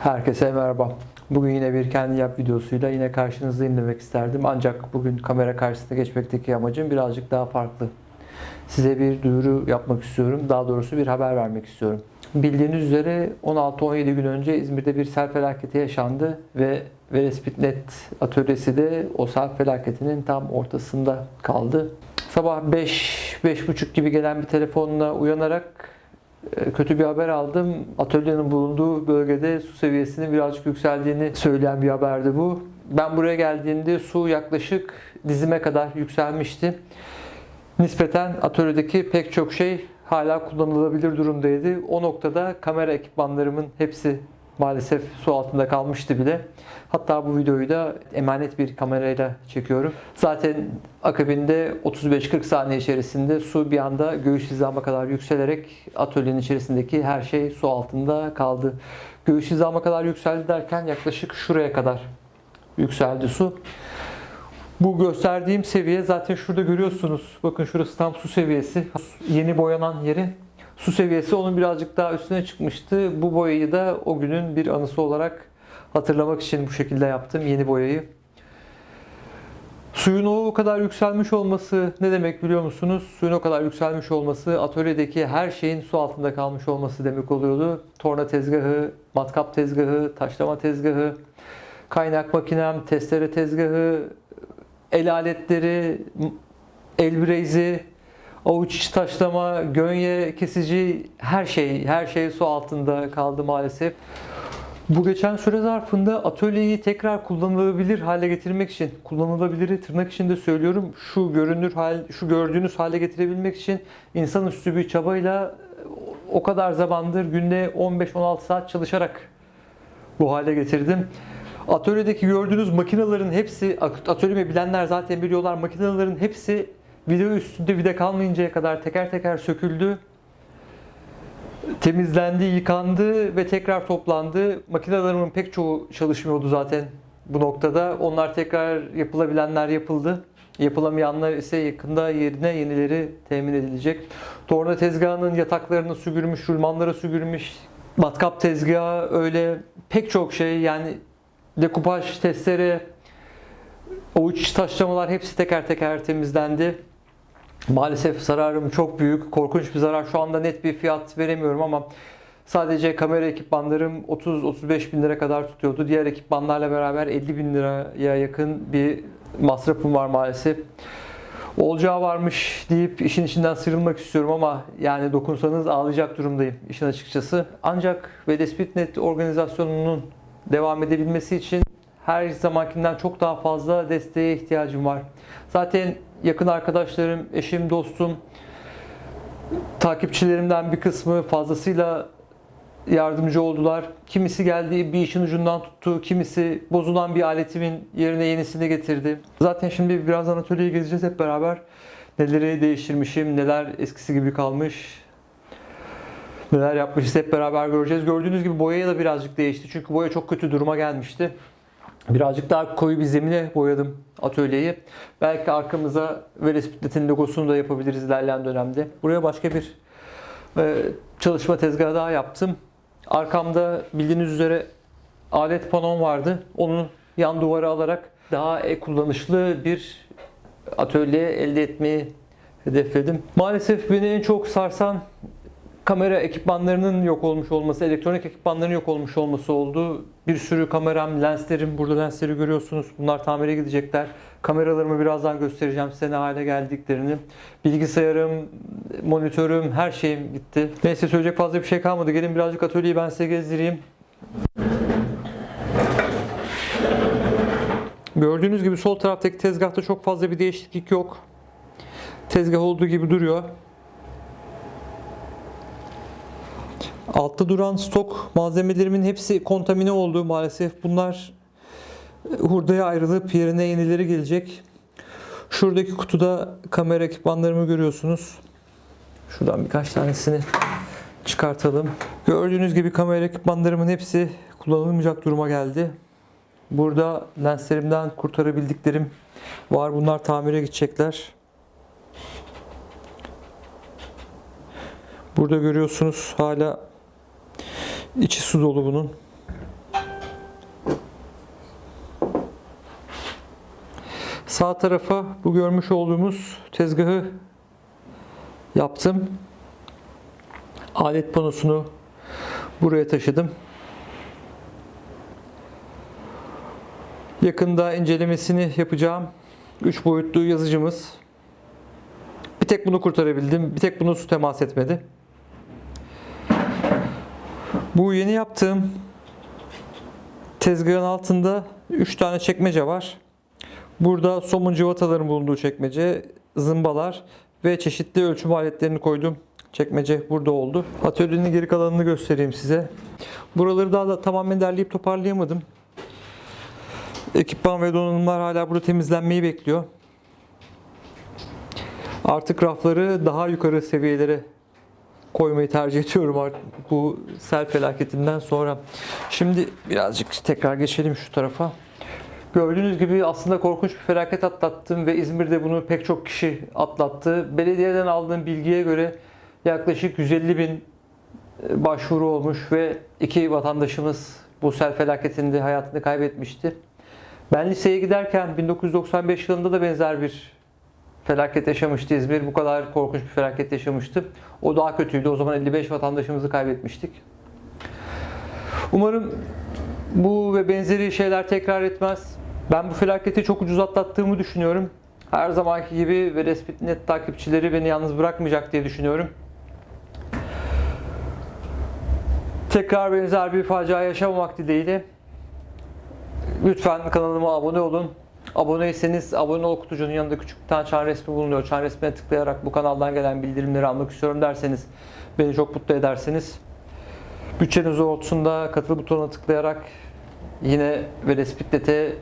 Herkese merhaba. Bugün yine bir kendi yap videosuyla yine karşınızdayım demek isterdim. Ancak bugün kamera karşısında geçmekteki amacım birazcık daha farklı. Size bir duyuru yapmak istiyorum. Daha doğrusu bir haber vermek istiyorum. Bildiğiniz üzere 16-17 gün önce İzmir'de bir sel felaketi yaşandı ve Velespitnet atölyesi de o sel felaketinin tam ortasında kaldı. Sabah 5-5.30 gibi gelen bir telefonla uyanarak kötü bir haber aldım. Atölyenin bulunduğu bölgede su seviyesinin birazcık yükseldiğini söyleyen bir haberdi bu. Ben buraya geldiğimde su yaklaşık dizime kadar yükselmişti. Nispeten atölyedeki pek çok şey hala kullanılabilir durumdaydı. O noktada kamera ekipmanlarımın hepsi maalesef su altında kalmıştı bile. Hatta bu videoyu da emanet bir kamerayla çekiyorum. Zaten akabinde 35-40 saniye içerisinde su bir anda göğüs hizama kadar yükselerek atölyenin içerisindeki her şey su altında kaldı. Göğüs hizama kadar yükseldi derken yaklaşık şuraya kadar yükseldi su. Bu gösterdiğim seviye zaten şurada görüyorsunuz. Bakın şurası tam su seviyesi. Yeni boyanan yeri. Su seviyesi onun birazcık daha üstüne çıkmıştı. Bu boyayı da o günün bir anısı olarak hatırlamak için bu şekilde yaptım yeni boyayı. Suyun o kadar yükselmiş olması ne demek biliyor musunuz? Suyun o kadar yükselmiş olması atölyedeki her şeyin su altında kalmış olması demek oluyordu. Torna tezgahı, matkap tezgahı, taşlama tezgahı, kaynak makinem, testere tezgahı, el aletleri, el bireyzi, avuç içi taşlama, gönye kesici her şey, her şey su altında kaldı maalesef. Bu geçen süre zarfında atölyeyi tekrar kullanılabilir hale getirmek için, kullanılabilir tırnak içinde söylüyorum, şu görünür hal, şu gördüğünüz hale getirebilmek için insanüstü bir çabayla o kadar zamandır günde 15-16 saat çalışarak bu hale getirdim. Atölyedeki gördüğünüz makinelerin hepsi, atölyemi bilenler zaten biliyorlar, makinelerin hepsi video üstünde vida kalmayıncaya kadar teker teker söküldü. Temizlendi, yıkandı ve tekrar toplandı. Makinelerimin pek çoğu çalışmıyordu zaten bu noktada. Onlar tekrar yapılabilenler yapıldı. Yapılamayanlar ise yakında yerine yenileri temin edilecek. Torna tezgahının yataklarını süpürmüş, rulmanları süpürmüş. Matkap tezgahı öyle pek çok şey yani dekupaj, testere, avuç taşlamalar hepsi teker teker temizlendi. Maalesef zararım çok büyük, korkunç bir zarar. Şu anda net bir fiyat veremiyorum ama sadece kamera ekipmanlarım 30-35 bin lira kadar tutuyordu. Diğer ekipmanlarla beraber 50 bin liraya yakın bir masrafım var maalesef. Olacağı varmış deyip işin içinden sıyrılmak istiyorum ama yani dokunsanız ağlayacak durumdayım işin açıkçası. Ancak Vedespitnet organizasyonunun devam edebilmesi için her zamankinden çok daha fazla desteğe ihtiyacım var. Zaten yakın arkadaşlarım, eşim, dostum, takipçilerimden bir kısmı fazlasıyla yardımcı oldular. Kimisi geldi bir işin ucundan tuttu, kimisi bozulan bir aletimin yerine yenisini getirdi. Zaten şimdi birazdan atölyeyi gezeceğiz hep beraber. Neleri değiştirmişim, neler eskisi gibi kalmış, neler yapmışız hep beraber göreceğiz. Gördüğünüz gibi boyaya da birazcık değişti. Çünkü boya çok kötü duruma gelmişti. Birazcık daha koyu bir zemine boyadım atölyeyi. Belki arkamıza Velespitlet'in logosunu da yapabiliriz ilerleyen dönemde. Buraya başka bir e, çalışma tezgahı daha yaptım. Arkamda bildiğiniz üzere alet panom vardı. Onu yan duvara alarak daha e kullanışlı bir atölye elde etmeyi hedefledim. Maalesef beni en çok sarsan kamera ekipmanlarının yok olmuş olması, elektronik ekipmanların yok olmuş olması oldu. Bir sürü kameram, lenslerim, burada lensleri görüyorsunuz. Bunlar tamire gidecekler. Kameralarımı birazdan göstereceğim size ne hale geldiklerini. Bilgisayarım, monitörüm, her şeyim gitti. Neyse söyleyecek fazla bir şey kalmadı. Gelin birazcık atölyeyi ben size gezdireyim. Gördüğünüz gibi sol taraftaki tezgahta çok fazla bir değişiklik yok. Tezgah olduğu gibi duruyor. Altta duran stok malzemelerimin hepsi kontamine oldu maalesef. Bunlar hurdaya ayrılıp yerine yenileri gelecek. Şuradaki kutuda kamera ekipmanlarımı görüyorsunuz. Şuradan birkaç tanesini çıkartalım. Gördüğünüz gibi kamera ekipmanlarımın hepsi kullanılmayacak duruma geldi. Burada lenslerimden kurtarabildiklerim var. Bunlar tamire gidecekler. Burada görüyorsunuz hala İçi su dolu bunun. Sağ tarafa bu görmüş olduğumuz tezgahı yaptım. Alet panosunu buraya taşıdım. Yakında incelemesini yapacağım. 3 boyutlu yazıcımız. Bir tek bunu kurtarabildim. Bir tek bunu su temas etmedi. Bu yeni yaptığım tezgahın altında 3 tane çekmece var. Burada somun cıvataların bulunduğu çekmece, zımbalar ve çeşitli ölçüm aletlerini koydum. Çekmece burada oldu. Atölyenin geri kalanını göstereyim size. Buraları daha da tamamen derleyip toparlayamadım. Ekipman ve donanımlar hala burada temizlenmeyi bekliyor. Artık rafları daha yukarı seviyelere koymayı tercih ediyorum artık bu sel felaketinden sonra. Şimdi birazcık tekrar geçelim şu tarafa. Gördüğünüz gibi aslında korkunç bir felaket atlattım ve İzmir'de bunu pek çok kişi atlattı. Belediyeden aldığım bilgiye göre yaklaşık 150 bin başvuru olmuş ve iki vatandaşımız bu sel felaketinde hayatını kaybetmişti. Ben liseye giderken 1995 yılında da benzer bir felaket yaşamıştı İzmir. Bu kadar korkunç bir felaket yaşamıştı. O daha kötüydü. O zaman 55 vatandaşımızı kaybetmiştik. Umarım bu ve benzeri şeyler tekrar etmez. Ben bu felaketi çok ucuz atlattığımı düşünüyorum. Her zamanki gibi ve Respit.net takipçileri beni yalnız bırakmayacak diye düşünüyorum. Tekrar benzer bir facia yaşamamak dileğiyle. Lütfen kanalıma abone olun. Aboneyseniz abone ol kutucuğunun yanında küçük bir tane çan resmi bulunuyor. Çan resmine tıklayarak bu kanaldan gelen bildirimleri almak istiyorum derseniz beni çok mutlu edersiniz. Bütçeniz doğrultusunda katıl butonuna tıklayarak yine ve Respitlet'e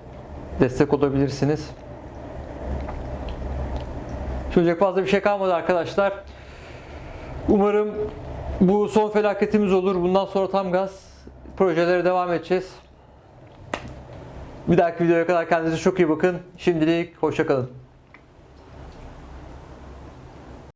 destek olabilirsiniz. Söyleyecek fazla bir şey kalmadı arkadaşlar. Umarım bu son felaketimiz olur. Bundan sonra tam gaz projelere devam edeceğiz. Bir dahaki videoya kadar kendinize çok iyi bakın. Şimdilik hoşçakalın.